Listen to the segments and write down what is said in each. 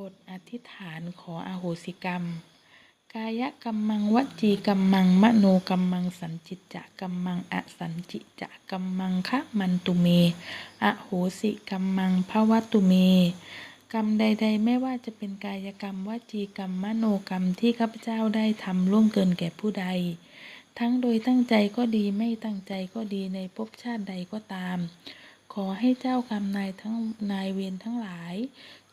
บทอธิษฐานขออโหสิกรรม กายกรรมังวจีกรรมังมโนกรรมังสันจิจะกรรมังอสันจิจะกรรมังคะมันตุเม อโหสิกรรมังภวตุเม กรรมใด ๆ ไม่ว่าจะเป็นกายกรรมวจีกรรมมโนกรรมที่ข้าพเจ้าได้ทำล่วงเกินแก่ผู้ใด ทั้งโดยตั้งใจก็ดีไม่ตั้งใจก็ดีในภพชาติใดก็ตาม ขอให้เจ้ากรรมนายทั้งนายเวรทั้งหลาย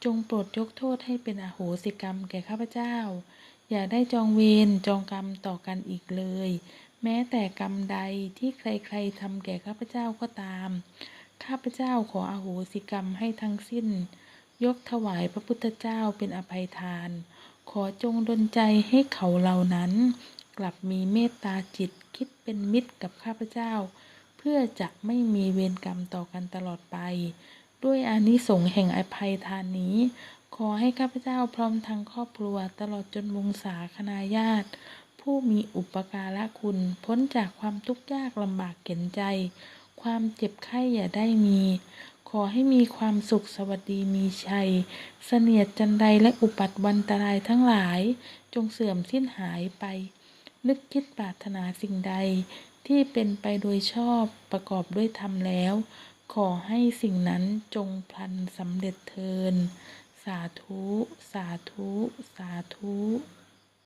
จงโปรดยกโทษให้เป็นอโหสิกรรมแก่ข้าพเจ้า อย่าได้จองเวรจองกรรมต่อกันอีกเลย แม้แต่กรรมใดที่ใครๆทำแก่ข้าพเจ้าก็ตาม ข้าพเจ้าขออโหสิกรรมให้ทั้งสิ้น ยกถวายพระพุทธเจ้าเป็นอภัยทาน ขอจงดลใจให้เขาเหล่านั้น กลับมีเมตตาจิตคิดเป็นมิตรกับข้าพเจ้า เพื่อจะไม่มีเวรกรรมต่อกันตลอดไป ด้วยอานิสงส์แห่งอภัยทานนี้ ขอให้ข้าพเจ้าพร้อมทั้งครอบครัวตลอดจนวงศาคณาญาติ ผู้มีอุปการะคุณพ้นจากความทุกข์ยากลำบากเข็นใจ ความเจ็บไข้อย่าได้มี ขอให้มีความสุขสวัสดีมีชัย เสนียดจันใดและอุปัตวันตรายทั้งหลาย จงเสื่อมสิ้นหายไป นึกคิดปรารถนาสิ่งใด ที่เป็นไปโดยชอบประกอบด้วยธรรมแล้ว ขอให้สิ่งนั้นจงพลันสำเร็จเทิน สาธุ สาธุ สาธุ